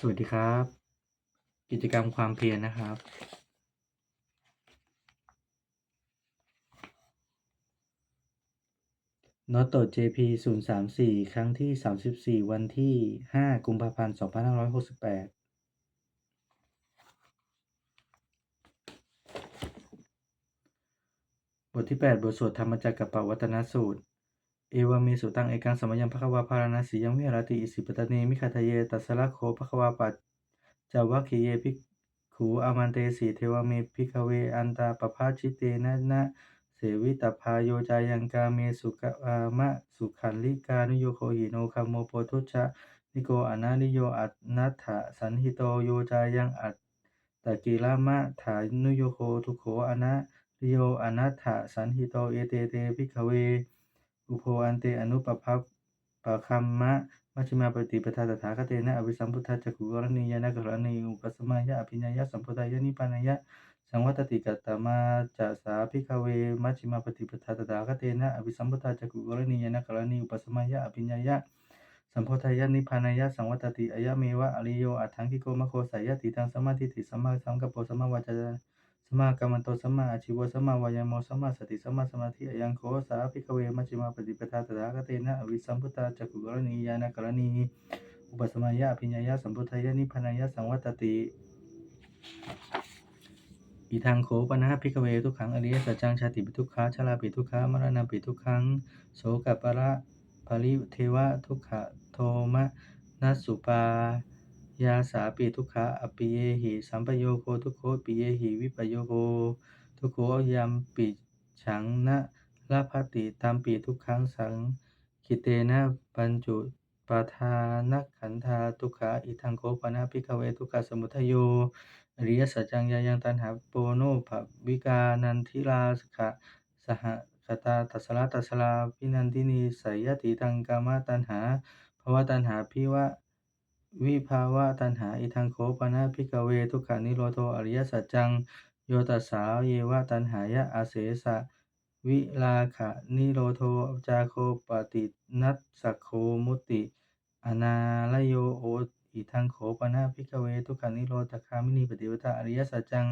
สวัสดีครับ กิจกรรมความเพียรนะครับ n o t o JP 034 ครั้งที่ 34 วันที่ 5 กุมภาพันธ์ 2568บทที่ 8 บทสวดธรรมจักรกับปวัตนสูตร เอวามีสุตังเอกังสมยังภควาพารณสียังวิหารติอิสิปตเนมิคาทะเยตัสละโคภควาปัจจาวัคคีเยภิกขูอามันเตสีเทวเมพิกเวอันตาปภาชิเตนะนะเสวิตพาโยจายังกาเมสุกามะสุขันลิกานุโยโคหิโนคัมโมโปทุชะนิโกอนานิโยอัตนัตถะสันหิโตโยจายังอัตตะกิลามะถานุโยโคทุโขอนะริโยอนัตถะสันหิโตเอเตเตภิกขเว อุโพอันเตอนุปภัพปะคัมมะมัชฌิมาปฏิปทาตถาคเตนะอภิสัมพุทธจักขุกรณียนะกรณีอุปสมายะอภิญญายะสัมพุทธายะนิพพานายะสังวัตติกัตตมาจะสาภิกเวมัชฌิมาปฏิปทาตถาคเตนะอภิสัมพุทธจักขุกรณียนะกรณีอุปสมายะอภิญญายะสัมพุทธายะนิพพานายะสังวัตติอายะเมวะอริโยอัฏฐังกิโกมะโคสายะติตังสมาทิฏฐิสมมาสังกัปโปสมมาวาจา สมากรรมันโตสมมาอาชีวสมมาวายโมสมมาสติสมมาสมาธิอยังโคสาภิกเวมัชฌิมาปฏิปทาตถาคเตนะอวิสัมพุทาจักุกรณียานกรณีอุปสมายะอภิญญายะสัมพุทธายะนิพพานายะสังวัตติอีทางโคปนะภิกเวทุกขังอริยสัจจังชาติปิทุกขาชราปิทุกขามรณะปิทุกขังโสกปะระปริเทวะทุกขะโทมะนัสสุปา ยาสาปิทุกขะอปิเยหิสัมปโยโคทุกโคปิเยหิวิปโยโคทุกโขยัมปิฉังนะลาภติตามปีทุกขังสังคิเตนะปัญจุปทานขันธาทุกขาอิทังโคปนะพิกเวทุกขสมุทโยอริยสัจจังยายังตันหาโปโนภวิกานันทิลาสขะสหคตาตัสละตัสลาพินันทินีสยติตังกามตันหาภวตันหาพิวะ วิภาวะตัณหาอิทังโคปนะพิกเว ทุกขานิโรโทอริยสัจจัง โยตัสสาเยวะตัณหายะอาเสสะ วิลาขะนิโรโทจาโคปฏินัสสโคมุติ อนาลโยโออิทังโขปนะพิกเว ทุกขานิโรธคามินีปฏิปทาอริยสัจจัง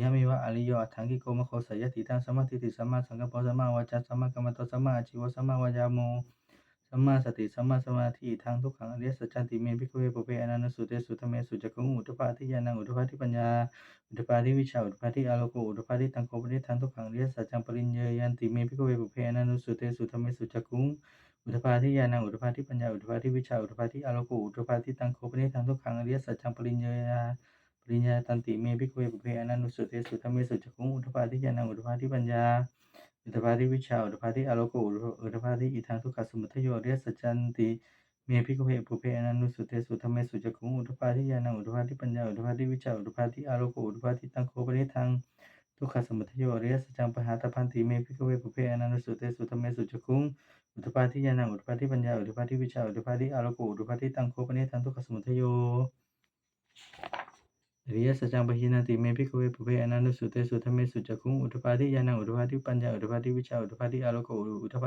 ยะเมวะอริโยอัฏฐังกิโกมะโคสยติตังสมมาทิฏฐิสัมมาสังกัปปะสัมมาวาจาสัมมากรรมตสัมมาอาชีวะสัมมาวายาโม สัมมาสติสัมมาสมาธิทางทุกขังอริยสัจจันติเมพิกเวปเปอนันตสุเตสุธรรมเมสุจักขุงอุตปาทิยานังอุตปาทิปัญญาอุตปาทิวิชาอุตปาทิอาโลโกอุตปาทิตังโคปริทางทุกขังอริยสัจจังปริญเยยันติเมพิกเวปเปอนันตสุเตสุธรรมเมสุจักขุงอุตปาทิยานังอุตปาทิปัญญาอุตปาทิวิชาอุตปาทิอาโลโกอุตปาทิตังโคปริทางทุกขังอริยสัจจังปริญเยยาปริญญาตันติเมพิกเวปเปอนันตสุเตสุธรรมเมสุจักขุงอุตปาทิยานังอุตปาทิปัญญา อุตภาทิวิชาอุตภาทิอโลโกอุตภาทิอิทังทุกขสมุทโยเรียสจันติเมพิกเพปุเพอนันุสุเตสุธรรมสุจักขุงอุตภาทิยานังอุตภาทิปัญญาอุตภาทิวิชาอุตภาทิอโลโกอุตภาทิตังโคปริทังทุกขสมุทโยเรียสจังปหาตพันติเมพิกเพปุเพอนันุสุเตสุธรรมสุจักขุงอุตภาทิยานังอุตภาทิปัญญาอุตภาทิวิชาอุตภาทิอโลโกอุตภาทิตังโคปริทังทุกขสมุทโยอริยสัจจังปะหินาติเมพิกเวปุเพอนันตุสุเตสุธรรมเมสุจักขุงอุทปาทิยโย สัจจันติเมพิกเวปุเพอนันตุสุเตสุธรรมเมสุจักขุงอุทปาทิยานังอุทปาทิปัญญาอุทปาทิวิชาอุทปาทิอาโลโกอุทป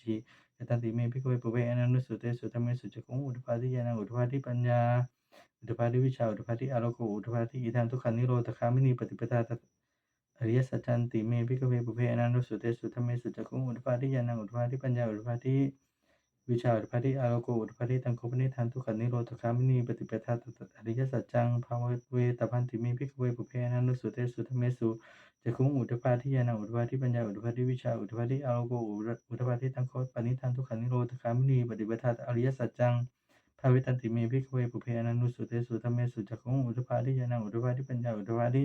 า ยตันติเมพิกเวปุเพอนันสุเตสุธรรมสุจักขุงอุทปาทิยานังอุทปาทิปัญญาอุทปาทิวิชาอุทปาทิอโลโกอุทปาทิตังโคปนิทันทุกขันนิโรโทอริยสัจจังสัจจิยตันติเวปุเวอนันุสุเตสุธรรมสุจคุงอุทปาทิยานังอุทปาทิปัญญาอุทปาทิวิชาอุทปาทิอาโลโกอุทปาทิอิทันทุกขันนิโรธคามินีปฏิปทาตอริยสัจจันติเมพิกเวปุเวอนันุสุเตสุธรรมสุจักุงอุทปาทิยานังอุทปาทิปัญญาอุทปาทิวิชาอุทปาทิอาโลโกอุทปาทิตังโคปนิทันทุกขันนิโรธคามินีปฏิปทาอริยสัจจังภาวเวตพันติเมพิกเวปุเวอนันุสุเตสุธรรมสุ จักขุงอุทปาทิยานังอุทปาทิปัญญาอุทปาทิวิชาอุทปาทิอาโลโกอุทปาทิตั้งโคปนิทันทุกขันนิโรธคามินีปฏิปทาอริยสัจจังภาวิตันติเมพิกเวปุเพอนันุสุเตสุธรรมเมสุจักขุงอุทปาทิยานังอุทปาทิปัญญาอุทปาทิ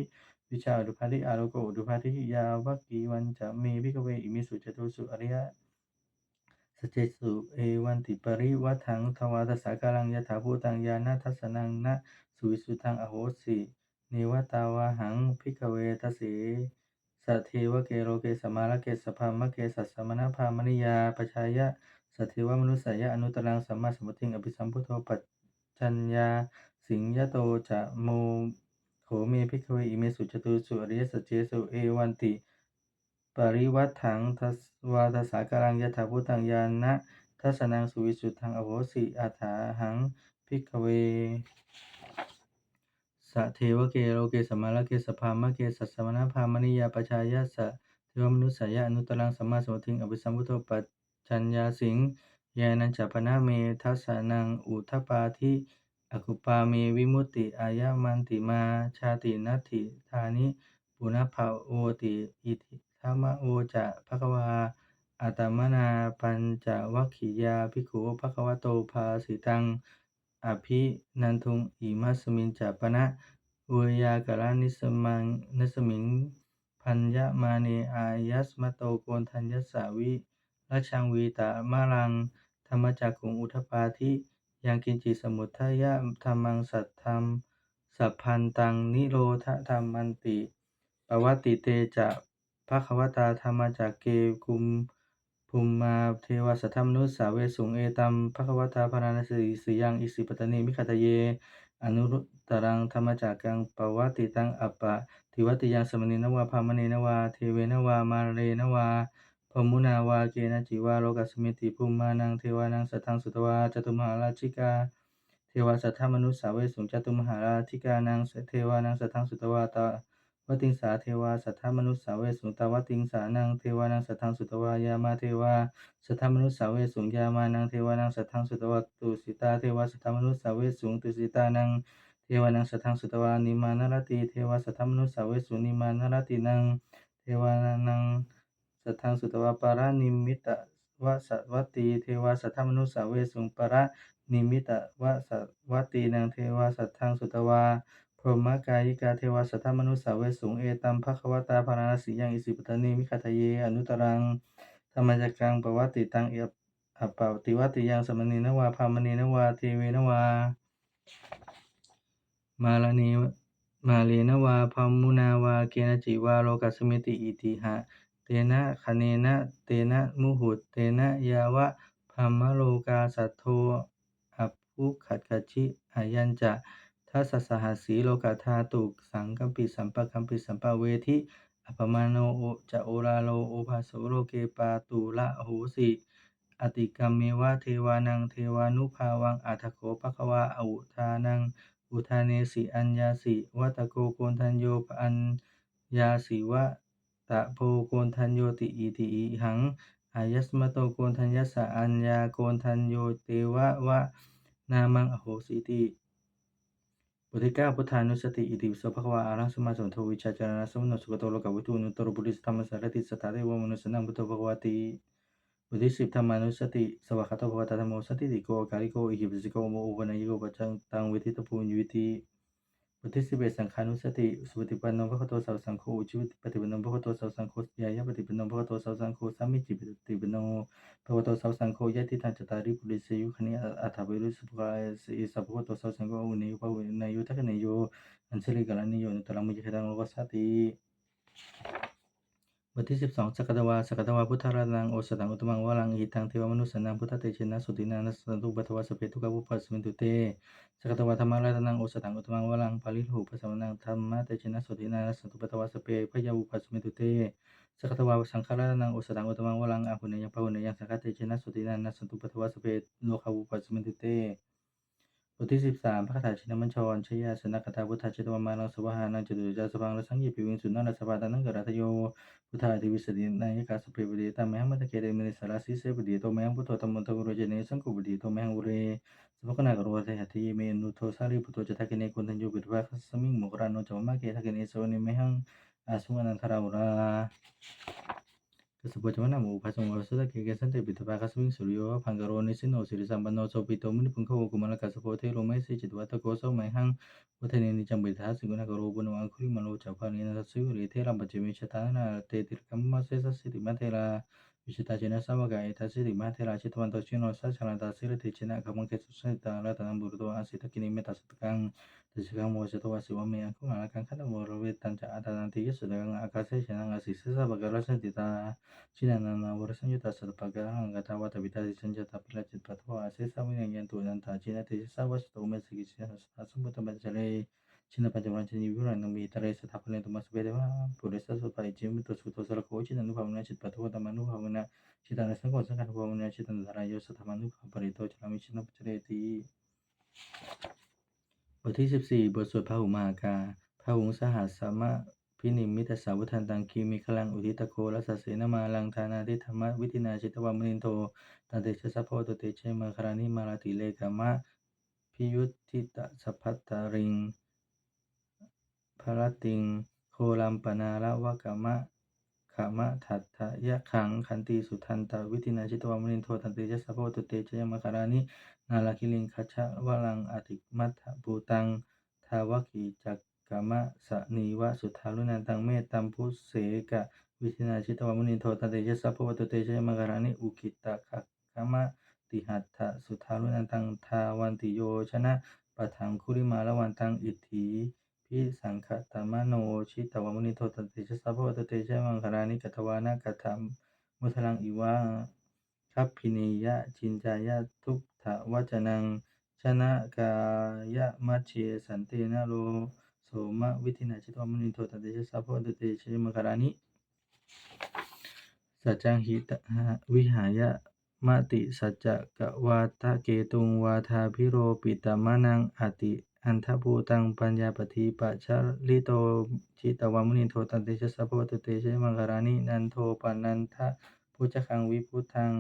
วิชาอุทปาทิอาโลโกอุทปาทิยาวักกีวันจะเมพิกเวอิมิสุจตุสุอริยสเจสุเอวันติปริวัฏังทวาตสาการังยถาภูตังยานาทัสนังนะสุวิสุทังอโหสิ นิวตาวาหังพิกเวทเสสัทเทวเกโลเกสมาลเกสพามะเกสัสสมณพามณิยาปชายะสัทเทวมนุสสยะอนุตรังสัมมาสัมพุทธิงอภิสัมพุทโธปัจจัญญาสิงยโตจะโมโขเมพิกเวอิเมสุจตุสุอริยสัจเจสุเอวันติ ปริวัฏถังทัสวาทสาการังยถาพุตังยานะทัสนังสุวิสุทธังอโหสิอัฏฐาหังพิกเว สะเทวเกโลเกสมาลเกสพามะเกสัสสมณพามณิยาปชายะสะเทวมนุสยะอนุตตรังสัมมาสัมพุทธิงอภิสัมพุทโธปัจจัญญาสิงยานัญจปนะเมทัสสนังอุทปาทิอกุปาเมวิมุตติอายามันติมาชาตินัตถิธานิปุณภาโอติอิทิธรรมโอจะภควาอัตตมนาปัญจวัคคียาภิกขุภควโตภาสิตัง อภินันทุงอิมัสมินจะปนะเวยากรนิสมังนิสมิงพัญญมาเนอายัสมะโตโกนทัญญสาวิรัชังวีตามารัง ธรรมจักขุงอุทปาทิยังกินจิสมุทายะธรรมังสัทธรรม สัพพันตังนิโรธธรรมันติปวัตติเตจะภควตาธรรมจักเกกุม ภูมิมาเทวสัทธมนุสสาเวสุงเอตัมภควตาพาราณสีสียังอิสิปตเนมิขตเย อนุรุตรังธรรมจักกังปวัตติตังอัปปะทิวติยังสมณีนวาพามณีนวาเทเวนวามาเรนวาพมุนาวาเกนะจิวาโลกัสมิติภูมิมานังเทวานังสัทธังสุตวาจตุมหาราชิกาเทวสัทธมนุสสาเวสุงจตุมหาราชิกานังเทวานังสัทธังสุตวาตา วติงสาเทวาสัทธมนุสสาเวสุงตาวติงสานังเทวานังสัทธังสุตวายามาเทวาสัทธมนุสสาเวสุงยามานังเทวานังสัทธังสุตวตุสิตาเทวาสัทธมนุสสาเวสุงตุสิตานังเทวานังสัทธังสุตวานิมานรติเทวาสัทธมนุสสาเวสุนิมานรตินังเทวานังสัทธังสุตวาปารานิมิตวะสัวัตติเทวาสัทธมนุสสาเวสุงปารานิมิตวะสัวตตินังเทวาสัทธังสุตวา พรหมกายิกาเทวาสัทธมนุสสาเวสุงเอตัมภควตาภาราสียังอิสิปตเนมิคตเยอนุตรังธรรมจักกังปวัติตังเอปอัปปติวัติยังสมณีนวาพามณีนวาเทเวนวา มาลานีมาเลนวาพามุนาวาเกณจิวาโลกัสมิติอิติหะ เตนะคเนนะเตนะมุหุตเตนะยาวะพัมมโลกาสัทโทอัปพุขัดขจิอายัญจะ ทัสสหัสสีโลกธาตุสังกัมปิสัมปะกัมปิสัมปะเวทิอัปมาโนโอจะโอราโลโอภาโสโลเกปาตุละโหสิอติกัมเมวะเทวานังเทวานุภาวังอัฏฐโขภควาอุทานัง อุทาเนสิอัญญาสิวัตโกโกนทัญโยปัญญาสิวะตะโพโกนทัญโยติอิติอิหังอายัสมโตโกนทัญญสสะอัญญาโกนทัญโยเตวะวะนามังอโหสิติ บทที่เก้าพุทธานุสติอิติวิโสภควาอารังสมมาสมโทวิชาจารณะสมุนสุกโตโลกวิทูนุตตรบุริสธรรมสารติสตาเทวมนุสนังพุทธภควติบทที่สิบธรรมานุสติสวากขาโตภวตธรรมสติติโกกาลิโกอิหิปิสิโกโมอุปนัยโกปัจจังตังวิทิตภูญวิติ บทที่สิบเอ็ดสังขานุสติสุปฏิปันโนภควโตสาวสังโฆอุจิปฏิปันโนภควโตสาวสังโฆยายะปฏิปันโนภควโตสาวสังโฆสัมมิจิปฏิปันโนภควโตสาวสังโฆยะทิทันจตาริปุริสยุคณิอัฏฐเวรุสุภะสิสัพพควโตสาวสังโฆอุเนยุภเนยุทักเนโยอัญเชลิกาลานิโยนุตรังมิจิขตังโลกัสสติ บทที่สิบสองสักกตวาสักกตวาพุทธารานังโอสตังอุตมังวรังอิทังเทวมนุสสนังพุทธเตเชนะสุตินานัสสันตุปัตวาสเพทุกขบุปัสสมินตุเตสักกตวาธรรมารานังโอสตังอุตมังวรังปาลิหูปสัมมนังธรรมะเตเชนะสุตินานัสสันตุปัตวาสเพพยาบุปัสสมินตุเตสักกตวาสังฆารานังโอสตังอุตมังวรังอาหุเนยังปะหุเนยังสังฆเตเชนะสุตินานัสสันตุปัตวาสเพโลคาบุปปัสสมินตุเต บทที่สิบสามพระคาถาชินมัญชรชยาสนคตาพุทธาเจตวามานังสวหานังจตุจาสพังรสังเยปิวิงสุนันทสภาตานังกรัตโยพุทธาทิวิสตินายกาสเปปดีตามหังมัตเกเรมินิสาราสิเสปดีโตมงพุทโธธรรมนตุโรเจเนสังกุปดีโตมงอุเรสภกนากรวะเทหติเมนุโทสาริพุทโธจทกิเนกุนทันโยบิดวะคัสมิงมุกรานุจวมะเกทกิเนสวนิมหังอาสุงอนันทราอุรา Después de una mupa somosa que que santa bita pa kasbing suryo pangarone sin osiri samban no sopi tomini punka hukuma la kasa pote roma se chitwa ta koso mai hang potene ni cham bita siguna karo bun wa khuri mano chapa ni na suyo rite ram bachimi chatana te tirkam ma se sa sitima te la วิชิตาเจนะสาวกายทัสสิติมาเทราชิตวันโตชิโนสัจฉรันตาสิรติเจนะขมัง เกสุสัตตาลาตังบุรุโตอาสิตกินิเมตัสตกังตัสกังโมชตวาสิวะเมยคุมาลกังขันโมรเวตันจะอาตานันติยสุดังอากาเสชนะอาสิสสะบกะรัสติตาชินานานาวุรสัญญุตัสสะปะกะรังกะทาวะตบิตาสิสัญญตาปิลจิตปัทวะเสสะวิญญาณตุนันตาจินะเตสะวัสตุเมสิกิสินะสัสมุตตะบัจเจเล చిన్న పంచమరాంచిన వివరణ మీ ఇతర స్థాపన తుమస్ వేదవ పురస్త సుపై జిమ్ తో సుతో సర కోచి నందు భావన చిత్ పతవ తమను భావన చితాన సంగ సంగ భావన చితన ధర యో సతమను పరితో చలమి చిన్న పచరేతి บทที่สิบสี่บทสวดพระหุมหากาพระหุงสหัสสมะพินิมมิตสาวุทันตังคีมีคลังอุทิตโครัสสเสนมาลังธานาทิธรรมวิธินาจิตวามนินโทตันเตชะสัพพโตเตเชมาครานิมาลาติเลกามะพิยุทธิตสัพพัตตาริง พรติง โคลัมปนาละวะกะมะขะมะทัตถะยะขังขันติสุทันตวิตินาชิตวามนินโทตันเตชะสัพพโตุเตชยมคารานินาลาคิลิงคัชะวะลังอติมัทธบูตังทาวกิจักกะมะสนีวะสุทารุนันตังเมตตัมพุเสกะวิตินาชิตวามนินโทตันเตชะสัพพโตุเตชยมคารานิอุกิตะขะกะมะติหัตถะสุทารุนันตังทาวันติโยชนะปะทังคุริมาละวันตังอิทธิ พิสังขตมโนชิตวมุนิโทตันติชสัพพะตเตชะมังคารานิกัตวานะกัตถมมุทลังอิวะคัพพินียะจินจายะทุกถวัจนัง ชนะกายะมัชเชสันเตนะโลโสมะวิธินาชิตวมุนิโทตันติชสัพพะตเตชะมังคารานิสัจจังหิตวิหายะมติสัจจะกวาทะเกตุงวาทาพิโรปิตมะนังอติ อันทภูตังปัญญาปฏิปัชาลิโตจิตวามุนิโทตันเตชสัพพตุเตชมังคารานินันโทปานันทะพุจคังวิพุทัง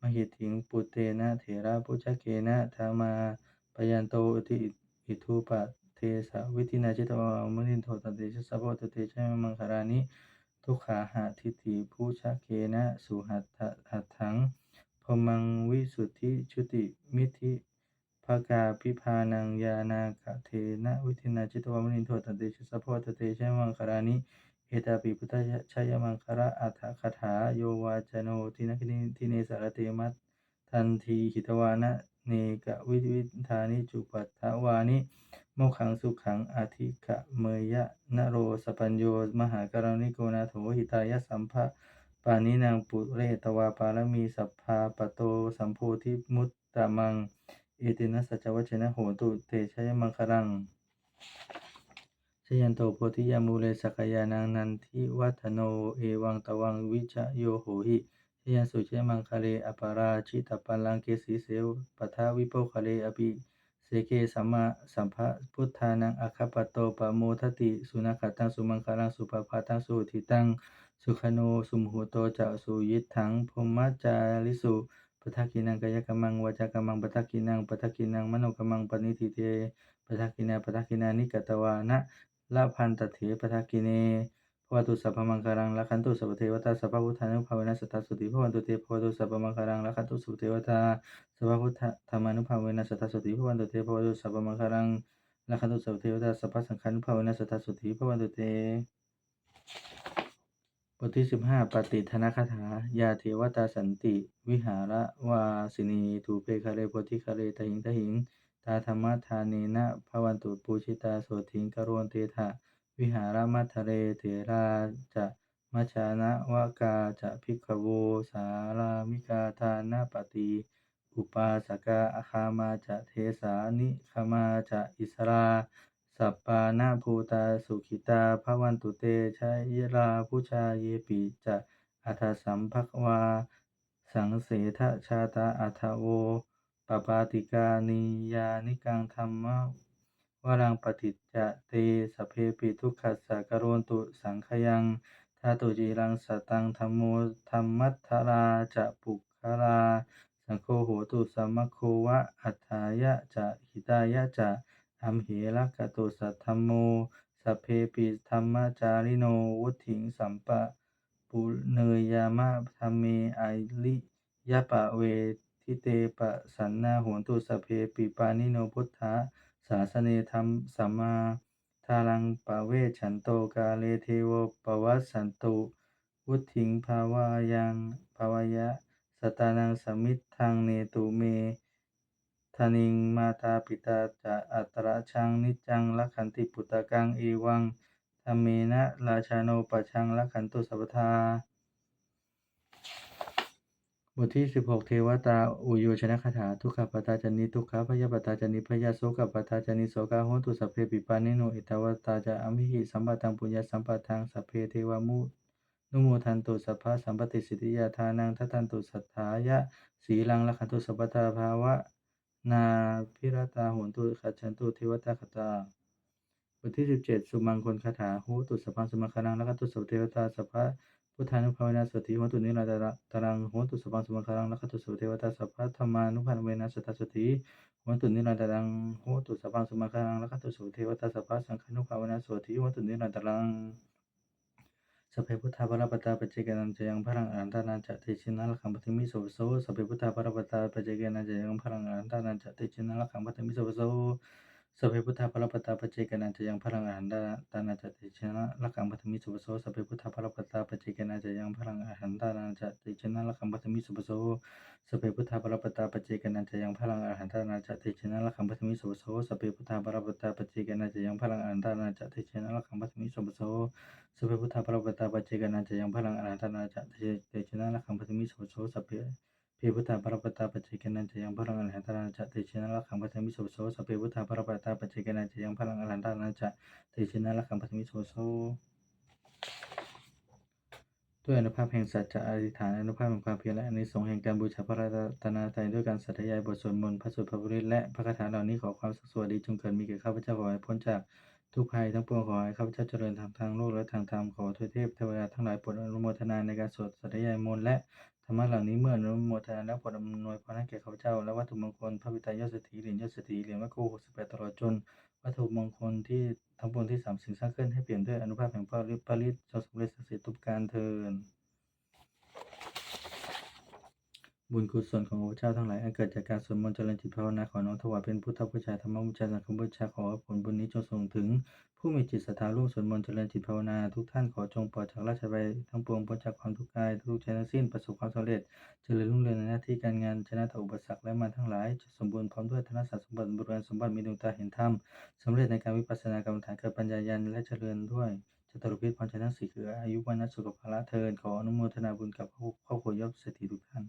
มหิถิงปุเตนะเถระพุจเกนะธรรมาปยันโตติอิทุปะเทสะวิตินาจิตวามุนิโทตันเตชสัพพตุเตชมังคารานิทุกขาหะทิฏฐิพุชเกนะสุหัตถะหัตถังพมังวิสุทธิชุติมิธิ กาพิพานังยานาคเทนะวิธินาจิตวามุนิโทตันเตชะสัพพะตเตชะมังคารานิเอตาปิพุทธชายมังคาระอัฏฐคถาโยวาจโนทินคินิทิเนสารเตมัตทันทีหิตวานะเนกะวิวิธานิจุปัฏฐวานิโมขังสุขังอาทิขะเมยะนโรสปัญโยมหาการณิโกนาโถหิตายะสัมภะปานินางปุเรตวาปารมีสัพพาปโตสัมโพธิมุตตะมัง เอตินัสสจวัชนะโหตุเตชยมังครังชยันโตโพธิยามูเลสกยานังนันทิวัฒโนเอวังตวังวิชโยโหหิชยันสุเชมังคาเลอปาราชิตปัลลังเกสีเสวปทาวิโปคาเลอภิเสเกสัมมาสัมภะพุทธานังอัคคปโตปโมทติสุนัขตังสุมังคารังสุปภาตังสุทิตังสุขโนสุมหุโตจะสุยิทังพมมัจจาริสุ ปทักกินังกายกรรมังวาจากรรมังปทักกินังปทักกินังมโนกรรมังปณิทิเตปทักกินาปทักกินานิกตวานะละพันตเถปทักกิเนภวตุสัพพมังคารังละคันตุสัพเทวตาสัพพุทธานุภาเวนะสัตตสุติภวันตุเตภวตุสัพพมังคารังละคันตุสุเทวตาสัพพพุทธธรรมานุภาเวนะสัตตสุติภวันตุเตภวตุสัพพมังคารังละคันตุสัพเทวตาสัพพสังฆานุภาเวนะสัตตสุติภวันตุเต บทที่สิบห้าปฏิทนคาถา ยาเทวตาสันติ วิหาระวาสินีถูเปคาเรโพธิคาเรตหิงตหิง ตาธรรมทานีนะภวันตุปูชิตาโสถิงกโรนเตถะวิหารมัทะเรเถราจะมัชานะวากาจะพิกขโวสารามิกาทานาปฏิอุปาสกาอาคามาจะเทสานิคมาจะอิสรา สัปปานาภูตาสุขิตาภวันตุเตชะยราผู้ชาเยปิจะอัฏสัมภควา สังเสทชาตาอัฏโวปปาติกานิยานิกังธรรมวรังปฏิจจะเตสเพปิทุกขัสสะกโรนตุสังขยังทาตุจีรังสตังธรรมโมธรรมัทธราจะปุคคาราสังโฆโหตุสัมมโควะอัฏฐายะจะหิตายะจะ อัมเหระกตุสัทธโมสัพเพปิธรรมจาริโนวุถิงสัมปะปุเนยามะธรรมเมไอลิยะปะเวทิเตปะสันนาโหนตุสเพปิปานิโนพุทธะสาสเนธรรมสัมมาทารังปะเวฉันโตกาเลเทวปวัสสันตุ วุถิงภาวายังภาวยะสตตานังสมิทธังเนตุเม ทนิงมาตาปิตาจะอัตระชังนิจังลักขันติปุตตะกังเอวังธรรมเมนะราชาโนปัชชังลักขันตุสัพทาบทที่ 16 เทวตา อุโยชนะคาถา ทุกขปตาจานิทุกขพยาปตาจานิพยาโสกปตาจานิโสกาโหตุสัพเพปิปานิโนอิตาวตาจาอมิหิสัมปตังปุญญาสัมปทังสัพเพเทวามุนุโมทันตุสัพพะสัมปติสิทธิยาทานังทัตันตุสัทธายะสีลังลักขันตุสัพพทาภาวะ นาพิรตาโหนตุขัจฉันตุเทวตาคตาบทที่17สุมังคลคาถาโหตุสัพพังสุมังคลังลักตุสัพเทวตาสัพพะพุทธานุภาเวนะสติโหตุนิรันาตารังโหตุสัพพังสุมังคลังลักตุสัพเทวตาสัพพะธรรมานุภาเวนะสตตาสติโหตุนิรันดารังโหตุสัพพังสุมังคลังลักตุสัพเทวตาสัพพะสังฆานุภาเวนะสติโหตุนิรันดารัง เพพุทธาปรปตาปเจกนันจะยังพลังอันตานันจะติชินาลคังปฏิมิโสโสสเพพุทธาปรปตาปเจกนันจะยังพลังอันตานันจะติชินาลคังปฏิมิโสโส สัพเพพุทธาปรปตาปเจกนันจะยังพลังอหันตาตานาจติชนะละกังปัตมิสุปโสสัพเพพุทธาปรปตาปเจกนันจะยังพลังอหันตานาจติชนะละกังปัตมิสุปโสสัพเพพุทธาปรปตาปเจกนันจะยังพลังอหันตานาจติชนะละกังปัตมิสุปโสสัพเพพุทธาปรปตาปเจกนันจะยังพลังอหันตานาจติชนะละกังปัตมิสุปโสสัพเพพุทธาปรปตาปเจกนันจะยังพลังอหันตานาจติชนะละกังปัตมิสุปโสสัพเพ พพุทธาปรปตาปัจเจกนันจะยังพลังอรหันตานันจะเตชินะละขังปัตมิโสโสสพเพพุทธาปรปตาปัจเจกนันจะยังพลังอรหันตานันจะเตชินะละขังปัตมิโสโสด้วยอนุภาพแห่งสัจจะอธิษฐานอนุภาพแห่งความเพียรและอนิสงส์แห่งการบูชาพระรัตนตรัยด้วยการสัตยายบทสวดมนต์พระสุตพระบริตและพระคาถาเหล่านี้ขอความสุขสวัสดีจงเกิดมีแก่ข้าพเจ้าขอให้พ้นจากทุกภัยทั้งปวงขอให้ข้าพเจ้าเจริญทางทางโลกและทางธรรมขอทวยเทพเทวดาทั้งหลายโปรดอนุโมทนาในการสวดสัตยายมนต์และ ธรรมะเหล่านี้เมื่อนุโมทนาแล้วโปรดอำนวยพรให้แก่ข้าพเจ้า และวัตถุมงคลพระบิดายอดเศรษฐีเหรียญยอดเศรษฐีเหรียญวัคโกหกสิบแปดตลอดจนวัตถุมงคลที่ทั้งปวงที่สามสิ่งสร้างขึ้นให้เปลี่ยนด้วยอนุภาพแห่งพระฤทธิ์พระฤทธิ์จงสำเร็จศักดิ์สิทธิ์ทุกการเทิน บุญกุศลของข้าพเจ้าทั้งหลายอันเกิดจากการสวดมนต์เจริญจิตภาวนาขอน้อมถวายเป็นพุทธบูชาธรรมบูชาสังฆบูชาขอผลบุญนี้จงส่งถึง ผู้มีจิตศรัทธาร่วมสวดมนต์เจริญจิตภาวนาทุกท่านขอจงปลอดจากราชภัยทั้งปวงพ้นจากความทุกข์กายทุกข์ใจทั้งสิ้นประสบความสำเร็จเจริญรุ่งเรืองในหน้าที่การงานชนะต่ออุปสรรคและมารทั้งหลายจะสมบูรณ์พร้อมด้วยธนสารสมบัติบุญสมบัติมีดวงตาเห็นธรรมสำเร็จในการวิปัสสนากรรมฐานเกิดปัญญาญาณและเจริญด้วยจตุรพิษพรชัยทั้งสี่คืออายุวันสุขภาละเทินขออนุโมทนาบุญกับครอบครัวยอดเศรษฐีทุกท่าน